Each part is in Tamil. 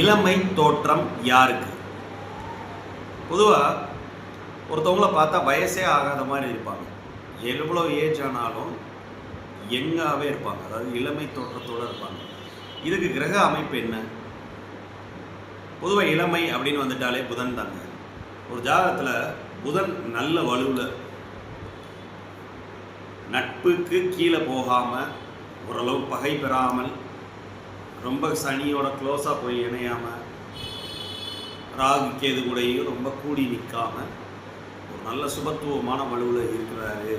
இளமை தோற்றம் யாருக்கு? பொதுவாக ஒருத்தவங்கள பார்த்தா வயசே ஆகாத மாதிரி இருப்பாங்க. எவ்வளோ ஏஜ் ஆனாலும் யங்காகவே இருப்பாங்க. அதாவது இளமை தோற்றத்தோடு இருப்பாங்க. இதுக்கு கிரக அமைப்பு என்ன? பொதுவாக இளமை அப்படின்னு வந்துட்டாலே புதன் தாங்க. ஒரு ஜாதகத்தில் புதன் நல்ல வலுவில் நட்புக்கு கீழே போகாமல் ஓரளவு பகை பெறாமல் ரொம்ப சனியோட க்ளோஸாக போய் இணையாமல் ராகு கேது கூடையும் ரொம்ப கூடி நிற்காமல் ஒரு நல்ல சுபத்துவமான வலுவில் இருக்கிறாரு.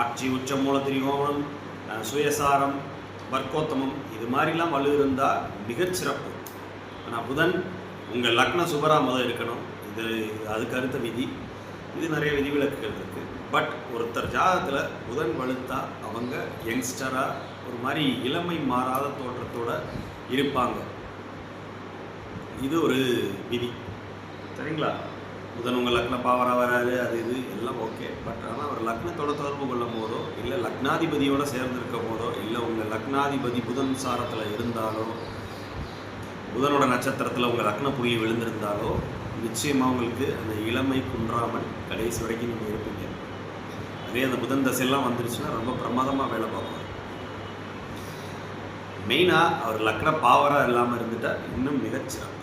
ஆட்சி உச்ச மூல திரிகோணம் சுயசாரம் வர்க்கோத்தமம் இது மாதிரிலாம் வலு இருந்தால் மிகச்சிறப்பு ஆனால் புதன் உங்கள் லக்ன சுபராக முதல் இருக்கணும் இது அதுக்கு அடுத்த விதி. இது நிறைய விதிவிலக்குகள் இருக்குது பட் ஒருத்தர் ஜாதகத்தில் புதன் வலுத்தா அவங்க யங்ஸ்டராக ஒரு மாதிரி இளமை மாறாத தோற்றத்தோட இருப்பாங்க. இது ஒரு விதி. சரிங்களா? புதன் உங்கள் லக்ன பாவராக வராரு அது இது எல்லாம் ஓகே பட் ஆனால் அவர் லக்னத்தோட தொடர்பு கொள்ளும் போதோ இல்லை லக்னாதிபதியோட சேர்ந்திருக்கும் போதோ இல்லை உங்கள் லக்னாதிபதி புதன் சாரத்தில் இருந்தாலோ புதனோட நட்சத்திரத்தில் உங்கள் லக்ன புரிய விழுந்திருந்தாலோ நிச்சயமாக உங்களுக்கு அந்த இளமை குன்றாமல் கடைசி வரைக்கும் நீங்கள் இருப்பீங்க. அதே அந்த புதன் தசையெல்லாம் வந்துருச்சுன்னா ரொம்ப பிரமாதமாக வேலை பார்ப்பாங்க மெயினாக அவர் லக்ன பாவராக இல்லாமல் இருந்துட்டால் இன்னும் மிகச்சிறப்பு.